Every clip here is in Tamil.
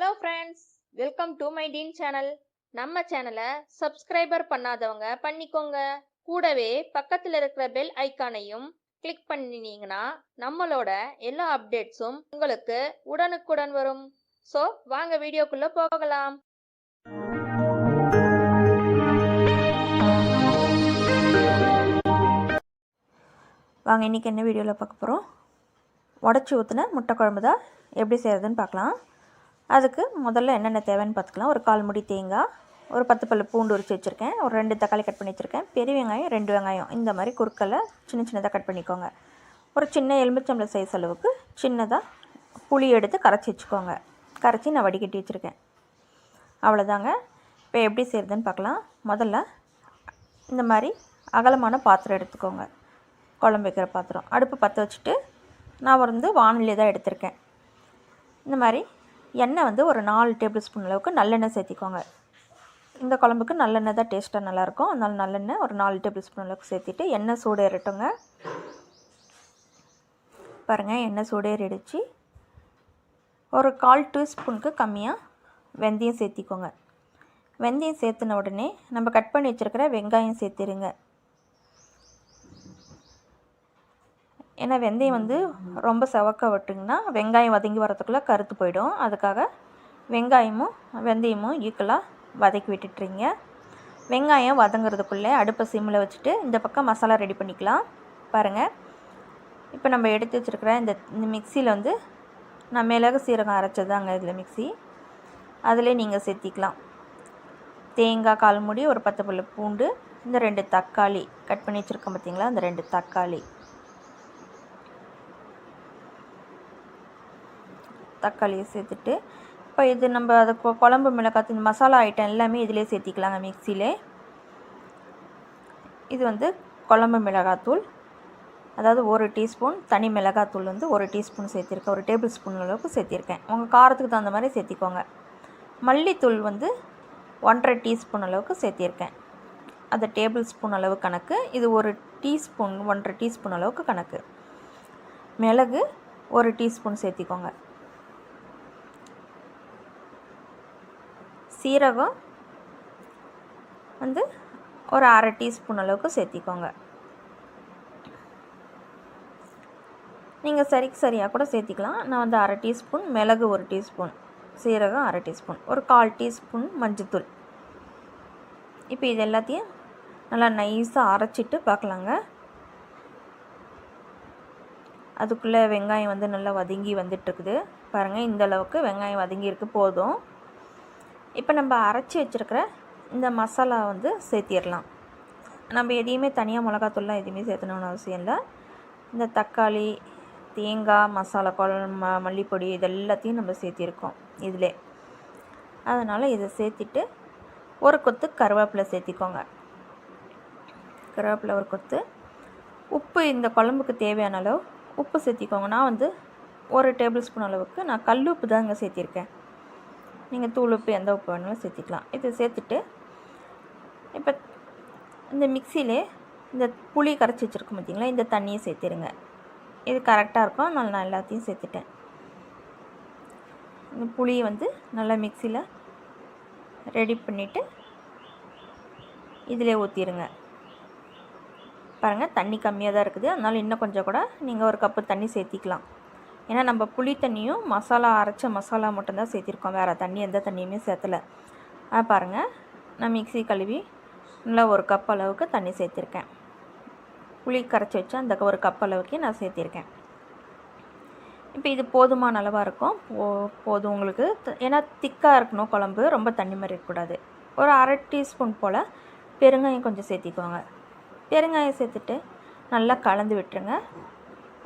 Hello friends welcome to my teen channel நம்ம சேனலை சப்ஸ்கிரைபர் பண்ணாதவங்க பண்ணிக்கோங்க. கூடவே பக்கத்தில் இருக்கிற பெல் ஐக்கானையும் கிளிக் பண்ணினீங்கன்னா நம்மளோட எல்லா அப்டேட்ஸும் உங்களுக்கு உடனுக்குடன் வரும். ஸோ வாங்க வீடியோக்குள்ளே போகலாம். வாங்க இன்றைக்கி என்ன வீடியோவில் பார்க்க போகிறோம் உடச்சி ஊற்றின முட்டை குழம்பு தான். எப்படி செய்கிறதுன்னு பார்க்கலாம். அதுக்கு முதல்ல என்னென்ன தேவைன்னு பார்த்துக்கலாம். ஒரு கால் முடி தேங்காய் ஒரு பத்து பல்லு பூண்டு உரிச்சு வச்சுருக்கேன். ஒரு ரெண்டு தக்காளி கட் பண்ணி வச்சுருக்கேன். பெரிய வெங்காயம் ரெண்டு வெங்காயம். இந்த மாதிரி குறுக்கலை சின்ன சின்னதாக கட் பண்ணிக்கோங்க. ஒரு சின்ன எலுமிச்சம்பளம் சைஸ் அளவுக்கு சின்னதாக புளி எடுத்து கரைச்சி வச்சுக்கோங்க. கரைச்சி நான் வடிகட்டி வச்சுருக்கேன். அவ்வளோதாங்க. இப்போ எப்படி செய்கிறதுன்னு பார்க்கலாம். முதல்ல இந்த மாதிரி அகலமான பாத்திரம் எடுத்துக்கோங்க. குழம்பு வைக்கிற பாத்திரம். அடுப்பு பற்ற வச்சுட்டு நான் வந்து வானிலை தான் எடுத்திருக்கேன். இந்த மாதிரி எண்ணெய் வந்து ஒரு நாலு டேபிள் ஸ்பூன் அளவுக்கு நல்லெண்ணெய் சேர்த்திக்கோங்க. இந்த குழம்புக்கு நல்லெண்ணெய் தான் டேஸ்ட்டாக நல்லாயிருக்கும். அதனால் நல்லெண்ணெய் ஒரு நாலு டேபிள் ஸ்பூன் அளவுக்கு சேர்த்திட்டு எண்ணெய் சூடு ஏறட்டுங்க. பாருங்கள் எண்ணெய் சூடேறிடுச்சு ஒரு கால் டீஸ்பூனுக்கு கம்மியாக வெந்தயம் சேர்த்திக்கோங்க. வெந்தயம் சேர்த்துன உடனே நம்ம கட் பண்ணி வச்சுருக்கிற வெங்காயம் சேர்த்திருங்க. ஏன்னா வெந்தயம் வந்து ரொம்ப செவக்க விட்டிங்கன்னா வெங்காயம் வதங்கி வரத்துக்குள்ளே கருத்து போயிடும். அதுக்காக வெங்காயமும் வெந்தயமும் ஈக்குவலாக வதக்கி விட்டுட்டுறீங்க வெங்காயம் வதங்குறதுக்குள்ளே அடுப்பை சிம்மில் வச்சுட்டு இந்த பக்கம் மசாலா ரெடி பண்ணிக்கலாம். பாருங்கள் இப்போ நம்ம எடுத்து வச்சுருக்கிற இந்த இந்த மிக்சியில் வந்து நான் மிளகு சீரகம் அரைச்சதாங்க இதில் மிக்சி அதிலே நீங்கள் சேர்த்திக்கலாம். தேங்காய் கால் மூடி ஒரு பத்து பல்லு பூண்டு இந்த ரெண்டு தக்காளி. கட் பண்ணி வச்சுருக்கோம் பார்த்தீங்களா இந்த ரெண்டு தக்காளி. தக்காளியை சேர்த்துட்டு இப்போ இது நம்ம அது குழம்பு மிளகாத்து இந்த மசாலா ஐட்டம் எல்லாமே இதிலே சேர்த்திக்கலாங்க மிக்சியிலே இது வந்து குழம்பு மிளகாத்தூள் அதாவது ஒரு டீஸ்பூன் தனி மிளகாத்தூள் வந்து ஒரு டீஸ்பூன் சேர்த்திருக்கேன் ஒரு டேபிள் ஸ்பூன் அளவுக்கு சேர்த்திருக்கேன். உங்கள் காரத்துக்கு தகுந்த மாதிரி சேர்த்திக்கோங்க. மல்லித்தூள் வந்து ஒன்றரை டீஸ்பூன் அளவுக்கு சேர்த்திருக்கேன். அது டேபிள் ஸ்பூன் அளவு கணக்கு இது ஒரு டீஸ்பூன் ஒன்றரை டீஸ்பூன் அளவுக்கு கணக்கு. மிளகு ஒரு டீஸ்பூன் சேர்த்திக்கோங்க. சீரகம் வந்து ஒரு அரை டீஸ்பூன் அளவுக்கு சேர்த்திக்கோங்க. நீங்கள் சரிக்கு சரியாக கூட சேர்த்திக்கலாம். நான் வந்து அரை டீஸ்பூன் மிளகு ஒரு டீஸ்பூன் சீரகம் அரை டீஸ்பூன் ஒரு கால் டீஸ்பூன் மஞ்சத்தூள். இப்போ இது எல்லாத்தையும் நல்லா நைஸாக அரைச்சிட்டு பார்க்கலாங்க. அதுக்குள்ளே வெங்காயம் வந்து நல்லா வதங்கி வந்துட்டுருக்குது பாருங்கள் இந்த அளவுக்கு வெங்காயம் வதங்கியிருக்கு போதும். இப்போ நம்ம அரைச்சி வச்சுருக்கிற இந்த மசாலா வந்து சேர்த்திடலாம். நம்ம எதையுமே தனியாக மிளகாத்தூள்லாம் எதுவுமே சேர்த்தணும்னு அவசியம் இல்லை. இந்த தக்காளி தேங்காய் மசாலா குழம்பு ம மல்லிப்பொடி இது எல்லாத்தையும் நம்ம சேர்த்திருக்கோம் இதில். அதனால் இதை சேர்த்திட்டு ஒரு கொத்து கருவேப்பிலை சேர்த்திக்கோங்க. கருவேப்பிலை ஒரு கொத்து. உப்பு இந்த குழம்புக்கு தேவையான அளவு உப்பு சேர்த்திக்கோங்க. நான் வந்து ஒரு டேபிள் ஸ்பூன் அளவுக்கு நான் கல் உப்பு தான் இங்கே சேர்த்திருக்கேன். நீங்கள் தூள் உப்பு எந்த உப்பு வேணாலும் சேர்த்திக்கலாம். இது சேர்த்துட்டு இப்போ இந்த மிக்சியிலே இந்த புளி கரைச்சி வச்சுருக்கோம் பார்த்தீங்களா இந்த தண்ணியை சேர்த்திருங்க. இது கரெக்டாக இருக்கும். அதனால் நான் எல்லாத்தையும் சேர்த்துட்டேன். இந்த புளியை வந்து நல்லா மிக்சியில் ரெடி பண்ணிவிட்டு இதிலே ஊற்றிடுங்க பாருங்கள் தண்ணி கம்மியாக தான் இருக்குது. அதனால் இன்னும் கொஞ்சம் கூட நீங்கள் ஒரு கப்பு தண்ணி சேர்த்திக்கலாம். ஏன்னா நம்ம புளி தண்ணியும் மசாலா அரைச்ச மசாலா மட்டும்தான் சேர்த்திருக்கோம். வேறு தண்ணி எந்த தண்ணியுமே சேர்த்தலை. ஆ பாருங்கள் நான் மிக்சி கழுவி நல்லா ஒரு கப் அளவுக்கு தண்ணி சேர்த்திருக்கேன். புளி கரைச்சி வச்சு அந்த ஒரு கப் அளவுக்கு நான் சேர்த்திருக்கேன். இப்போ இது போதுமான அளவாக இருக்கும். போ போதும் உங்களுக்கு. த- ஏன்னா திக்காக இருக்கணும் குழம்பு ரொம்ப தண்ணி மாதிரி இருக்கக்கூடாது. ஒரு அரை டீஸ்பூன் போல் பெருங்காயம் கொஞ்சம் சேர்த்திக்கோங்க. பெருங்காயம் சேர்த்துட்டு நல்லா கலந்து விட்டுருங்க.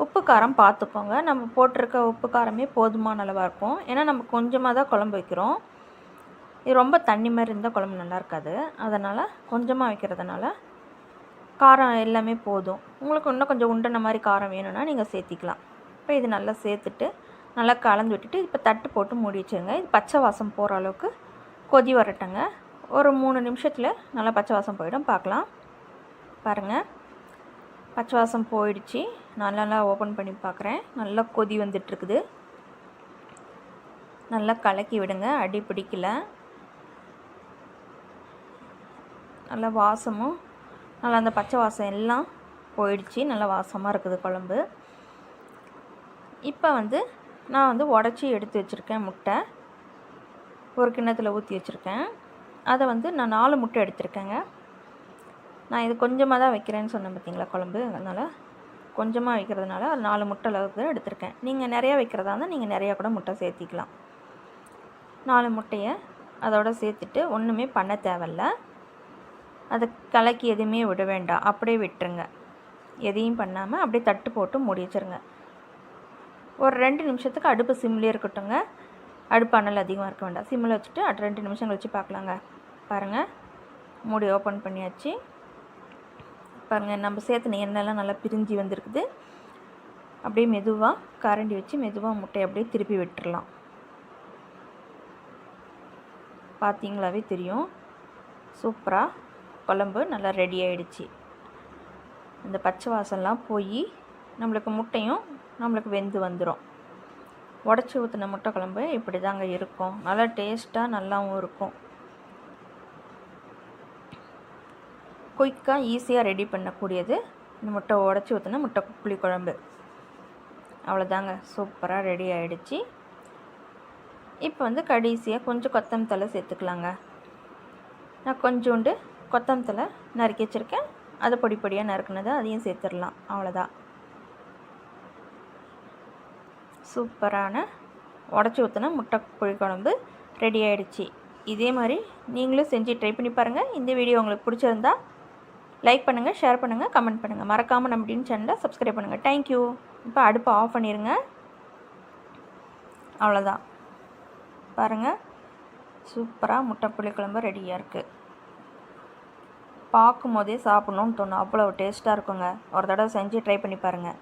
உப்பு காரம் பார்த்துக்கோங்க. நம்ம போட்டிருக்க உப்பு காரமே போதுமான அளவாக இருக்கும். ஏன்னா நம்ம கொஞ்சமாக தான் குழம்பு வைக்கிறோம். இது ரொம்ப தண்ணி மாதிரி இருந்தால் குழம்பு நல்லா இருக்காது. அதனால் கொஞ்சமாக வைக்கிறதுனால காரம் எல்லாமே போதும். உங்களுக்கு இன்னும் கொஞ்சம் உண்டன மாதிரி காரம் வேணும்னா நீங்கள் சேர்த்திக்கலாம். இப்போ இது நல்லா சேர்த்துட்டு நல்லா கலந்து விட்டுட்டு இப்போ தட்டு போட்டு மூடி வச்சுருங்க. இது பச்சை வாசம் போகிற அளவுக்கு கொதி வரட்டுங்க. ஒரு மூணு நிமிஷத்தில் நல்லா பச்சை வாசம் போயிடும். பார்க்கலாம். பாருங்கள் பச்சை வாசம் போயிடுச்சு. நான் நல்லா ஓப்பன் பண்ணி பார்க்குறேன் நல்லா கொதி வந்துட்டுருக்குது நல்லா கலக்கி விடுங்க. அடி பிடிக்கல. நல்லா வாசமும் நல்லா அந்த பச்சை வாசம் எல்லாம் போயிடுச்சு. நல்லா வாசமாக இருக்குது குழம்பு. இப்போ வந்து நான் வந்து உடச்சி எடுத்து வச்சுருக்கேன் முட்டை. ஒரு கிண்ணத்தில் ஊற்றி வச்சுருக்கேன். அதை வந்து நான் நாலு முட்டை எடுத்திருக்கேங்க. நான் இது கொஞ்சமாக தான் வைக்கிறேன்னு சொன்னேன் பார்த்தீங்களா குழம்பு? அதனால் கொஞ்சமாக வைக்கிறதுனால அது நாலு முட்டை அளவுக்கு எடுத்திருக்கேன். நீங்கள் நிறையா வைக்கிறதா இருந்தால் நீங்கள் நிறையா கூட முட்டை சேர்த்திக்கலாம். நாலு முட்டையை அதோட சேர்த்துட்டு ஒன்றுமே பண்ண தேவையில்ல. அதை கலக்கி எதுவுமே விட வேண்டாம். அப்படியே விட்டுருங்க. எதையும் பண்ணாமல் அப்படியே தட்டு போட்டு மூடி வச்சிருங்க. ஒரு ரெண்டு நிமிஷத்துக்கு அடுப்பு சிம்லேயே இருக்கட்டுங்க அடுப்பு அனல் அதிகமாக இருக்க வேண்டாம். சிம்மில் வச்சுட்டு அடுத்த ரெண்டு நிமிஷம் கழிச்சு பார்க்கலாங்க. பாருங்கள் மூடி ஓப்பன் பண்ணியாச்சு. பாருங்கள் நம்ம சேர்த்துன எண்ணெய்லாம் நல்லா பிரிஞ்சு வந்திருக்குது. அப்படியே மெதுவாக கரண்டி வச்சு மெதுவாக முட்டையை அப்படியே திருப்பி விட்டுடலாம் பார்த்தீங்களாவே தெரியும். சூப்பராக குழம்பு நல்லா ரெடி ஆகிடுச்சி இந்த பச்சை வாசம்லாம் போய் நம்மளுக்கு முட்டையும் நம்மளுக்கு வெந்து வந்துடும் உடச்சி ஊற்றின முட்டை குழம்பு இப்படி தாங்க இருக்கும். நல்லா டேஸ்ட்டாக நல்லாவும் இருக்கும். குயிக்காக ஈஸியாக ரெடி பண்ணக்கூடியது. இந்த முட்டை உடச்சி ஊற்றின முட்டை புளி குழம்பு. அவ்வளோதாங்க. சூப்பராக ரெடி ஆகிடுச்சி இப்போ வந்து கடைசியாக கொஞ்சம் கொத்தமல்லி சேர்த்துக்கலாங்க. நான் கொஞ்சோண்டு கொத்தமல்லி நறுக்கி வச்சுருக்கேன். அதை பொடி பொடியாக நறுக்குனதை அதையும் சேர்த்துடலாம். அவ்வளோதான். சூப்பரான உடச்சி ஊற்றின முட்டை புளி குழம்பு ரெடி ஆகிடுச்சி இதே மாதிரி நீங்களும் செஞ்சு ட்ரை பண்ணி பாருங்கள் இந்த வீடியோ உங்களுக்கு பிடிச்சிருந்தா லைக் பண்ணுங்கள் ஷேர் பண்ணுங்கள் கமெண்ட் பண்ணுங்கள் மறக்காமல் நம்ம டின் சேனலை சப்ஸ்கிரைப் பண்ணுங்கள் தேங்க்யூ இப்போ அடுப்பை ஆஃப் பண்ணிடுங்க அவ்வளோதான் பாருங்கள் சூப்பராக முட்டை புளி குழம்பு ரெடியாக இருக்குது பார்க்கும் போதே சாப்பிட்ணுன்னு தோணும். அவ்வளோ டேஸ்ட்டாக இருக்குங்க. ஒரு தடவை செஞ்சு ட்ரை பண்ணி பாருங்கள்